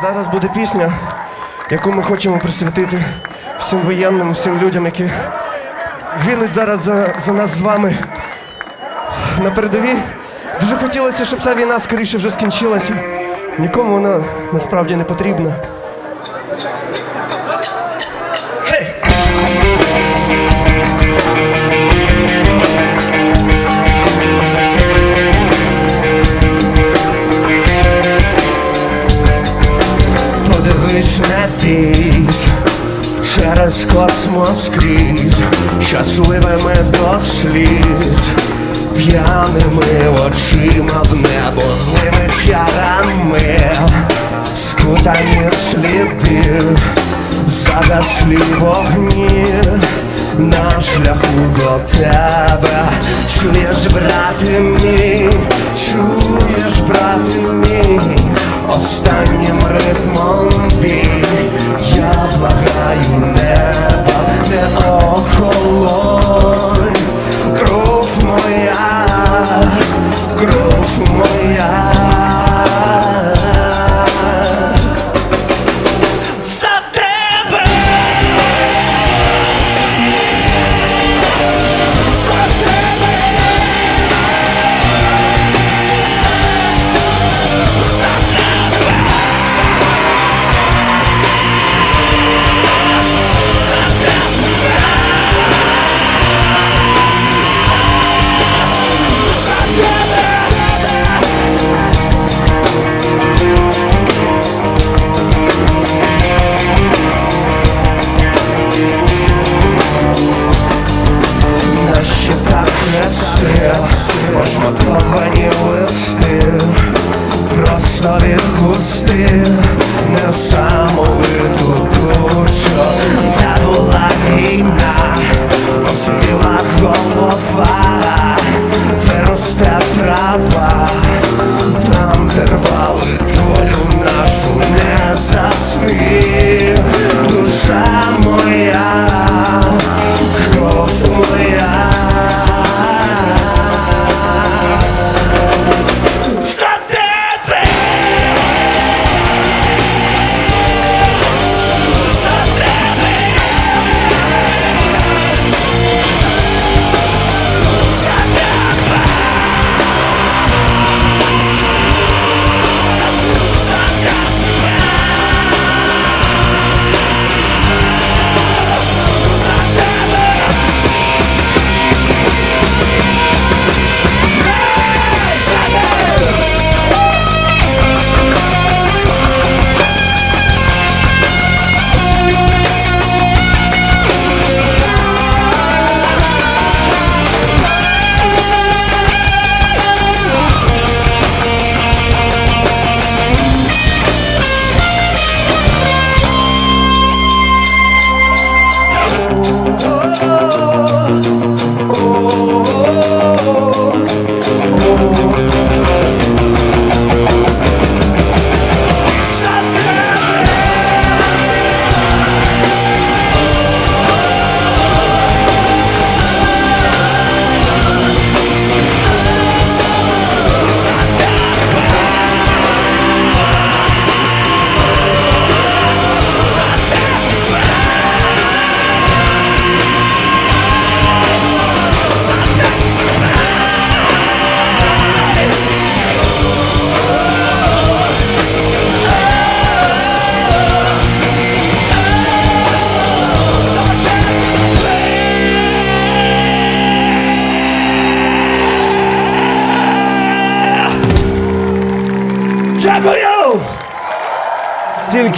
зараз буде пісня, яку ми хочемо присвятити всім воєнним, всім людям, які гинуть зараз за, за нас з вами на передовій. Дуже хотілося, щоб ця війна скоріше вже скінчилася. Нікому вона насправді не потрібна. Подивись через космос крізь, щасливими до сліз, п'яними очима в небо, злими чарами, спутані сліди, загаслі вогні. На шляху до тебе. Чуєш, брате мій, чуєш, брате мій, останнім ритмом бій, я благаю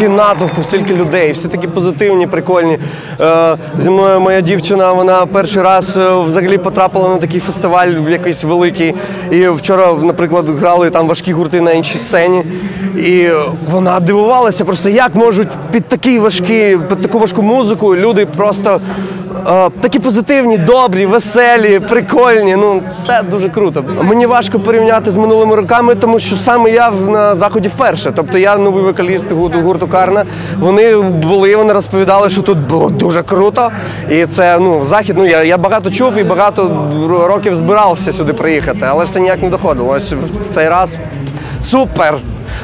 Стільки натовпу, стільки людей, всі такі позитивні, прикольні. Е, зі мною моя дівчина, вона перший раз е, взагалі потрапила на такий фестиваль якийсь великий. І вчора, наприклад, грали там важкі гурти на іншій сцені. І вона дивувалася, просто як можуть під такі важкі, під таку важку музику люди просто е, такі позитивні, добрі, веселі, прикольні. Ну це дуже круто. Мені важко порівняти з минулими роками, тому що саме я на заході вперше. Тобто я новий вокаліст гурту перукарна. Вони були, вони розповідали, що тут було дуже круто. І це ну захід. Ну я я багато чув і багато років збирався сюди приїхати, але все ніяк не доходило. Ось в цей раз супер.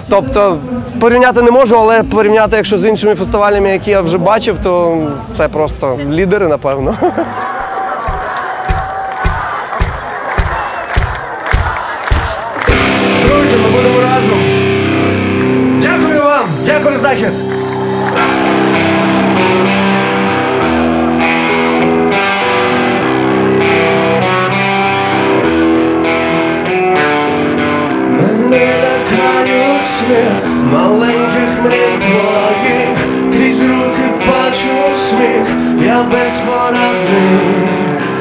Тобто порівняти не можу, але порівняти, якщо з іншими фестивалями, які я вже бачив, то це просто лідери, напевно. Східний захід. Мене лякають сміх маленьких мрій твоїх, крізь руки бачу сміх, я безпорадний.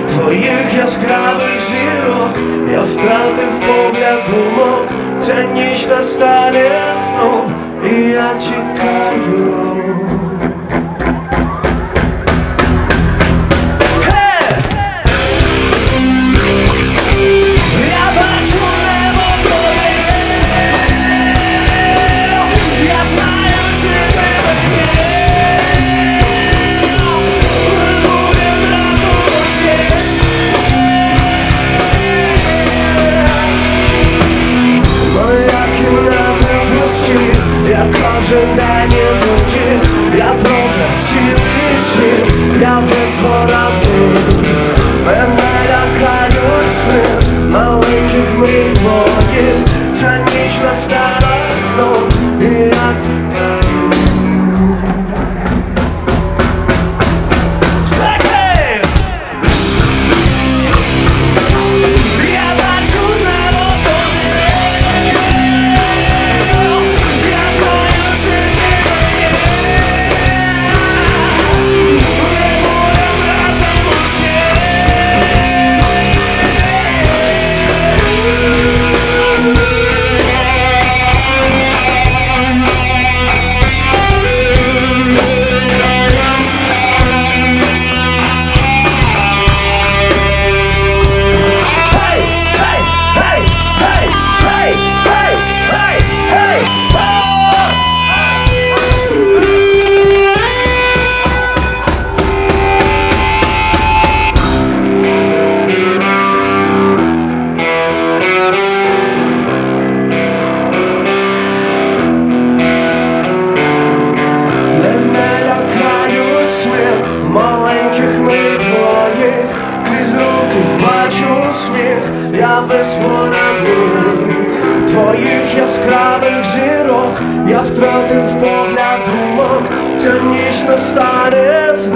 Твоїх яскравих зірок, я втратив погляд думок, ця ніч настане знов. e a te caio. втратив погляд думок, ця ніч настане знову